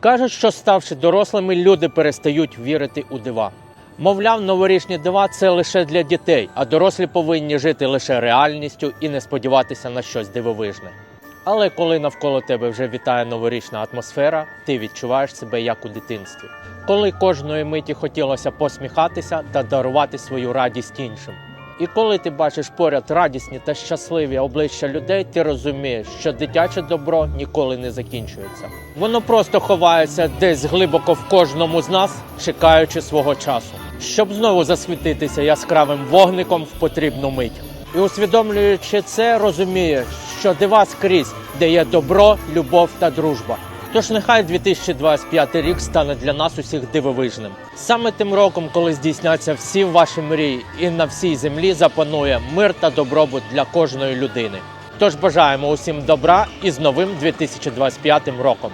Кажуть, що ставши дорослими, люди перестають вірити у дива. Мовляв, новорічні дива це лише для дітей, а дорослі повинні жити лише реальністю і не сподіватися на щось дивовижне. Але коли навколо тебе вже вітає новорічна атмосфера, ти відчуваєш себе як у дитинстві. Коли кожної миті хотілося посміхатися та дарувати свою радість іншим. І коли ти бачиш поряд радісні та щасливі обличчя людей, ти розумієш, що дитяче добро ніколи не закінчується. Воно просто ховається десь глибоко в кожному з нас, чекаючи свого часу, щоб знову засвітитися яскравим вогником в потрібну мить. І усвідомлюючи це, розумієш, що дива скрізь, де є добро, любов та дружба. Тож нехай 2025 рік стане для нас усіх дивовижним. Саме тим роком, коли здійсняться всі ваші мрії, і на всій землі запанує мир та добробут для кожної людини. Тож бажаємо усім добра і з новим 2025 роком.